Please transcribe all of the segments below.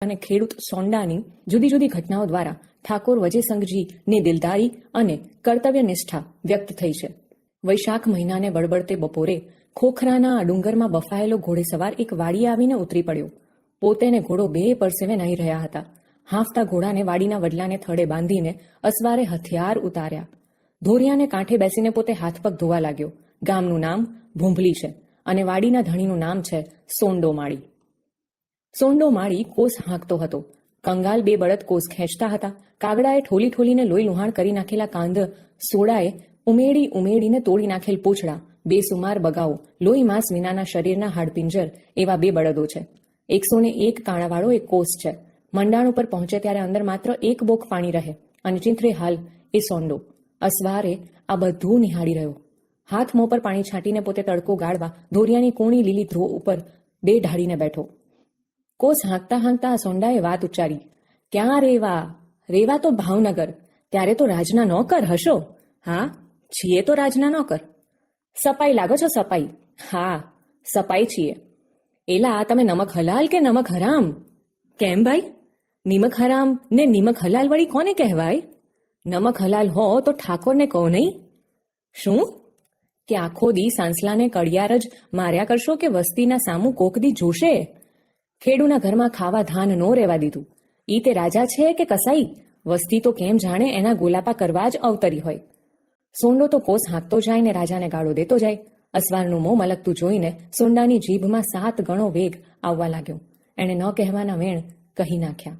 અને ખેડૂત સોંડાની જુદી જુદી ઘટનાઓ દ્વારા ઠાકોર વજયસંઘજીની દિલદારી અને કર્તવ્ય નિષ્ઠા વ્યક્ત થઈ છે. વૈશાખ મહિનાને બળબડતે બપોરે ખોખરાના ડુંગરમાં બફાયેલો ઘોડેસવાર એક વાડી આવીને ઉતરી પડ્યો. પોતે ઘોડો બે પરસેવે નાહી રહ્યા હતા. હાંફતા ઘોડાને વાડીના વડલાને થડે બાંધીને અસવારે હથિયાર ઉતાર્યા. ધોરિયાને કાંઠે બેસીને પોતે હાથ પગ ધોવા લાગ્યો. ગામનું નામ ભૂંભલી છે અને વાડીના ધણીનું નામ છે સોંડો માળી સોંડો માળી કોસ હાંકતો હતો. કંગાલ બે બળદ કોસ ખેંચતા હતા. કાગડાએ ઠોલી ઠોલીને લોહી લુહાણ કરી નાખેલા કાંદ સોડાએ ઉમેડી ઉમેડીને તોડી નાખેલ પૂંછડા બેસુમાર બગાઓ, લોહી માંસ વિનાના શરીરના હાડપિંજર એવા બે બળદો છે. એકસો ને એક કાણાવાળો એક કોસ છે. મંડાણ ઉપર પહોંચે ત્યારે અંદર માત્ર એક બોક પાણી રહે અને ચિંતરે હાલ એ સોંડો. અસવારે આ બધું નિહાળી રહ્યો. હાથ મોં પર પાણી છાંટીને પોતે તડકો ગાળવા ધોરિયાની કોણી લીલી ધ્રો ઉપર બે ઢાળીને બેઠો. કોસ હાંકતા હાંકતા સોંડાએ વાત ઉચ્ચારી. ક્યાં રેવા રેવા તો ભાવનગર. ત્યારે તો રાજના નોકર હશો. હા? છીએ તો રાજના નોકર. સપાઈ લાગો છો સપાઈ. હા, સપાઈ છીએ. એલા, તમે નમક હલાલ કે નમક હરામ? કેમ ભાઈ? નિમક હરામ ને નિમક હલાલ વળી કોને કહેવાય? નમક હલાલ હો તો ઠાકોરને કહો નહીં? શું? કે આખો દી સાંસલાને કડિયાર જ માર્યા કરશો કે વસ્તીના સામું કોકદી જોશે? ખેડૂના ઘરમાં ખાવા ધાન નો રહેવા દીધું. ઈ તે રાજા છે કે કસાઈ? વસ્તી તો કેમ જાણે એના ગોલાપા કરવા જ અવતરી હોય. સોંડો તો કોસ હાંકતો જાય ને રાજાને ગાળો દેતો જાય. અસવારનું મોં મલકતું જોઈને સોંડાની જીભમાં સાત ગણો વેગ આવવા લાગ્યો. એણે ન કહેવાના વેણ કહી નાખ્યા.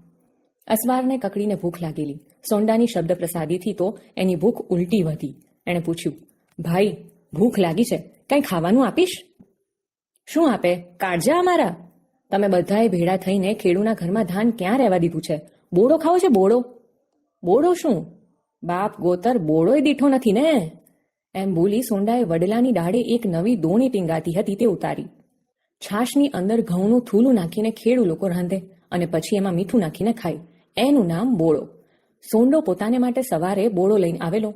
અસવારને કકડીને ભૂખ લાગેલી. સોંડાની શબ્દ પ્રસાદીથી તો એની ભૂખ ઉલટી વધી. એણે પૂછ્યું, ભાઈ, ભૂખ લાગી છે. કંઈ ખાવાનું આપીશ? શું આપે? કાળજા અમારા. તમે બધાએ ભેળા થઈને ખેડૂના ઘરમાં ધાન ક્યાં રહેવા દીધું છે? બોડો ખાવો છે બોડો? બોડો શું? બાપ ગોતર બોડોય દીઠો નથી ને? એમ બોલી સોંડાએ વડલાની ડાળે એક નવી દોણી ટીંગાતી હતી તે ઉતારી. છાશની અંદર ઘઉંનું થૂલું નાખીને ખેડૂ લોકો રાંધે અને પછી એમાં મીઠું નાખીને ખાય. એનું નામ બોળો સોંડો પોતાને માટે સવારે બોળો લઈને આવેલો.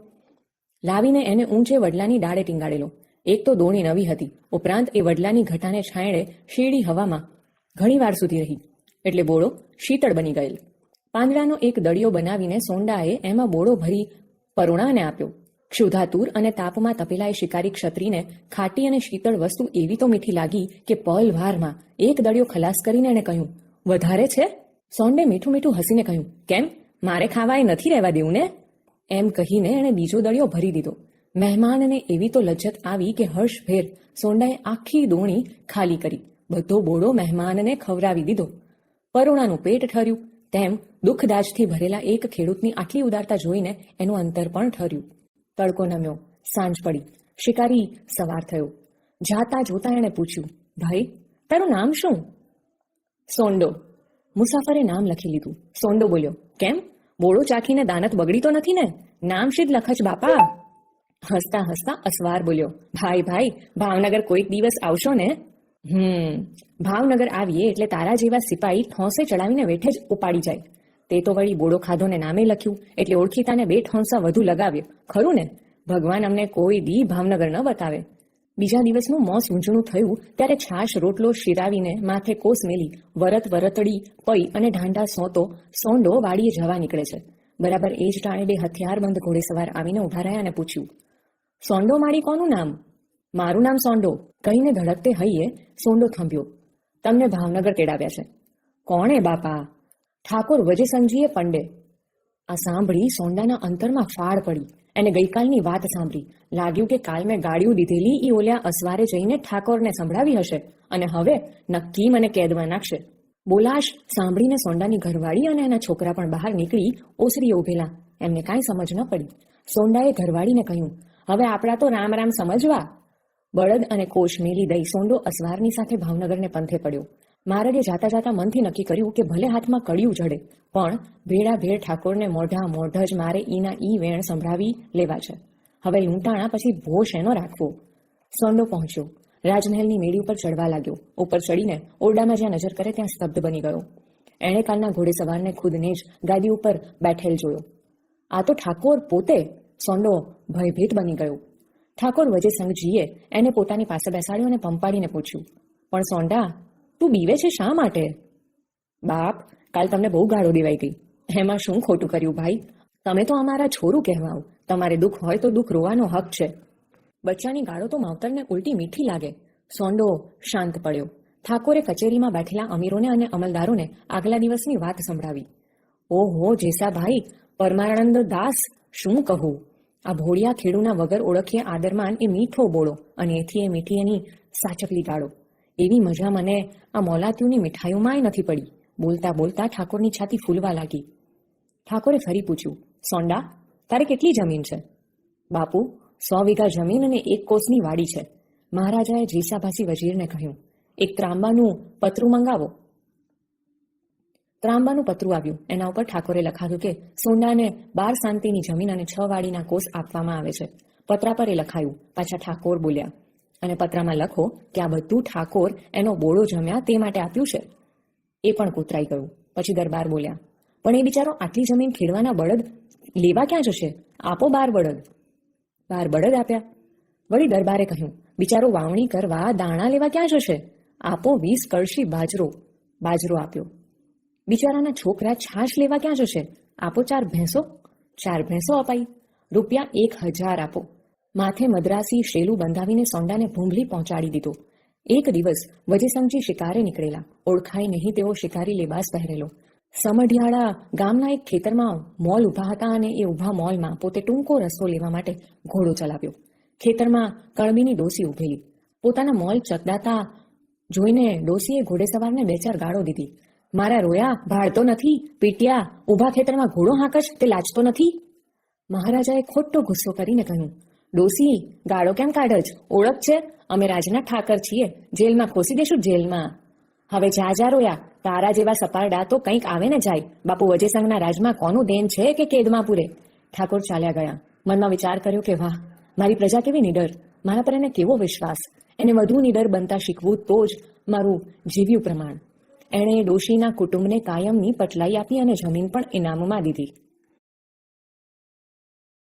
લાવીને એને ઊંચે વડલાની ડાળે ટીંગાડેલો. એક તો દોણી નવી હતી. ઉપરાંત એ વડલાની ઘટાને છાંયડે શેરડી હવામાં ઘણી વાર સુધી રહી. એટલે બોળો શીતળ બની ગયેલ. પાંદડાનો એક દળિયો બનાવીને સોંડાએ એમાં બોળો ભરી પરુણાને આપ્યો. ક્ષુધાતુર અને તાપમાં તપેલાય શિકારી ક્ષત્રિને ખાટી અને શીતળ વસ્તુ એવી તો મીઠી લાગી કે પલ વારમાં એક દળિયો ખલાસ કરીને એણે કહ્યું, વધારે છે? સોંડે મીઠું મીઠું હસીને કહ્યું, કેમ? મારે ખાવા એ નથી રહેવા દેવું ને? એમ કહીને એણે બીજો દળિયો ભરી દીધો. મહેમાનને એવી તો લજ્જત આવી કે હર્ષભેર સોંડાએ આખી દોણી ખાલી કરી. બધો બોડો મહેમાનને ખવડાવી દીધો. પરુણાનું પેટ ઠર્યું. તેમ દુઃખદાજથી ભરેલા એક ખેડૂતની આટલી ઉદારતા જોઈને એનું અંતર પણ ઠર્યું. તડકો નમ્યો. સાંજ પડી. શિકારી સવાર થયો. જાતા જોતા એણે પૂછ્યું, ભાઈ, તારું નામ શું? સોંડો. મુસાફરે નામ લખી લીધું. સોંડો બોલ્યો, કેમ? બોળો ચાખીને દાનત બગડી તો નથી ને? નામ શીદ લખજ બાપા. હસતા હસતા અસવાર બોલ્યો, ભાઈ ભાઈ, ભાવનગર કોઈક દિવસ આવશો ને? હમ. ભાવનગર આવીએ એટલે તારા જેવા સિપાહી ઠોંસે ચડાવીને વેઠે જ ઉપાડી જાય. તે તો વળી બોડો ખાધો ને નામે લખ્યું, એટલે ઓળખીતાને બે ઠોંસા વધુ લગાવ્યો. ખરું ને? ભગવાન અમને કોઈ દી ભાવનગર ન બતાવે. બીજા દિવસનું મોં સૂંજણું થયું, ત્યારે છાશ, રોટલો, શિરાવીને માથે કોસ મેલી, વરત વરતડી, પઈ અને ઢાંઢા સોતો, સોંડો વાડીએ જવા નીકળે છે. બરાબર એ જ ટાણે બે હથિયારબંધ ઘોડેસવાર આવીને ઊભા રહ્યા અને પૂછ્યું, સોંડો માળી કોનું નામ? મારું નામ સોંડો. કહીને ધડકતે હૈયે, સોંડો થંભ્યો. તમને ભાવનગર તેડાવ્યા છે. કોણે બાપા? ઠાકોર વજયસંજીએ પંડે. આ સાંભળી સોંડાના અંતરમાં ફાળ પડી. એને ગઈકાલની વાત સાંભળી. લાગ્યું કે કાલ મેં ગાડીઓ દીધેલી એ ઓલ્યા અસવારે જઈને ઠાકોરને સંભળાવી હશે. અને હવે નક્કી મને કેદમાં નાખશે. બોલાશ, સાંભળીને સોંડાની ઘરવાળી અને એના છોકરા પણ બહાર નીકળી ઓસરીએ ઉભેલા. એમને કાંઈ સમજ ન પડી. સોંડાએ ઘરવાળીને કહ્યું, હવે આપણા તો રામ રામ સમજવા. બળદ અને કોષ મેલી દઈ સોંડો અસવારની સાથે ભાવનગરને પંથે પડ્યો. મારગે જાતા જાતા મનથી નક્કી કર્યું કે ભલે હાથમાં કડિયું જડે, પણ ભેળા ભેળ ઠાકોરને મોઢા મોઢ જ મારે ઈના ઈ વેણ સંભળાવી લેવા છે. હવે લૂંટાણા પછી ભો શેનો રાખવો. સોંડો પહોંચ્યો. રાજમહેલની મેળી ઉપર ચડવા લાગ્યો. ઉપર ચડીને ઓરડામાં જ્યાં નજર કરે ત્યાં સ્તબ્ધ બની ગયો. એણે કાલના ઘોડે સવારને ખુદને જ ગાદી ઉપર બેઠેલ જોયો. આ તો ઠાકોર પોતે? સોંડો ભયભીત બની ગયો. ઠાકોર વજયસંઘજીએ એને પોતાની પાસે બેસાડ્યો અને પંપાડીને પૂછ્યું, પણ સોંડા, તું બીવે છે શા માટે? બાપ, કાલ તમને બહુ ગાળો દેવાઈ ગઈ. એમાં શું ખોટું કર્યું ભાઈ? તમે તો અમારા છોરું કહેવાઓ. તમારે દુઃખ હોય તો દુઃખ રોવાનો હક છે. બચ્ચાની ગાળો તો માવતરને ઉલટી મીઠી લાગે. સોંડો શાંત પડ્યો. ઠાકોરે કચેરીમાં બેઠેલા અમીરોને અને અમલદારોને આગલા દિવસની વાત સંભળાવી. ઓહો, જેસાભાઈ પરમાનંદ દાસ, શું કહું? આ ભોળિયા ખેડૂના વગર ઓળખીએ આદરમાન એ મીઠો બોળો અને એથી એ મીઠી એની સાચકલી ગાળો એવી મજા મને આ મોલાતીઓની મીઠાઈઓમાંય નથી પડી. બોલતા બોલતા ઠાકોરની છાતી ફૂલવા લાગી. ઠાકોરે ફરી પૂછ્યું, સોંડા, તારે કેટલી જમીન છે? બાપુ, સો વીઘા જમીન અને એક કોસની વાડી છે. મહારાજાએ જીસાભાસી વજીરને કહ્યું, એક ત્રાંબાનું પતરું મંગાવો. ત્રાંબાનું પતરું આવ્યું. એના ઉપર ઠાકોરે લખાવ્યું કે, સોનાને બાર શાંતિની જમીન અને છ વાડીના કોષ આપવામાં આવે છે. પત્રા પર એ લખાયું. પાછા ઠાકોર બોલ્યા, અને પત્રમાં લખો કે આ બધું ઠાકોર એનો બોળો જમ્યા તે માટે આપ્યું છે. એ પણ કોતરાઈ ગયું. પછી દરબાર બોલ્યા, પણ એ બિચારો આટલી જમીન ખેડવાના બળદ લેવા ક્યાં જશે? આપો બાર બળદ. બાર બળદ આપ્યા. વળી દરબારે કહ્યું, બિચારો વાવણી કરવા દાણા લેવા ક્યાં જશે? આપો વીસ કળશી બાજરો. બાજરો આપ્યો. બિચારાના છોકરા છાશ લેવા ક્યાં જશે? આપો ચાર ભેંસો. ચાર ભેંસો અપાઈ. રૂપિયા એક હજાર આપો. માથે મદ્રાસી શેલું બંધાવીને સોંડાને ભૂંભલી પહોંચાડી દીધો. એક દિવસ વજેસંગજી શિકારે નીકળેલા. ઓળખાય નહીં તેવો શિકારી લેબાસ પહેરેલો. સમઢિયાળા ગામના એક ખેતરમાં મોલ ઊભા હતા અને એ ઊભા મોલમાં પોતે ટૂંકો રસ્તો લેવા માટે ઘોડો ચલાવ્યો. ખેતરમાં કળબીની ડોસી ઊભેલી. પોતાના મોલ ચકદાતા જોઈને ડોસીએ ઘોડેસવારને બે ચાર ગાળો દીધી. મારા રોયા, ભાળતો નથી, પીટ્યા, ઊભા ખેતરમાં ઘોડો હાંકશ, તે લાજતો નથી? મહારાજાએ ખોટો ગુસ્સો કરીને કહ્યું, ડોસી, ગાળો કેમ કાઢ જ ઓળખ છે? અમે રાજના ઠાકર છીએ. જેલમાં ખોસી દેશું જેલમાં. હવે જા જા, રોયા. તારા જેવા સપારડા તો કંઈક આવે ને જાય. બાપુ વજેસંગના રાજમાં કોનું દેન છે કે કેદમાં પૂરે? ઠાકોર ચાલ્યા ગયા. મનમાં વિચાર કર્યો કે, વાહ, મારી પ્રજા કેવી નિડર. મારા પર એને કેવો વિશ્વાસ. એને વધુ નિડર બનતા શીખવું તો જ મારું જીવ્યું પ્રમાણ. એણે ડોશીના કુટુંબને કાયમની પટલાઈ આપી અને જમીન પણ ઇનામમાં દીધી.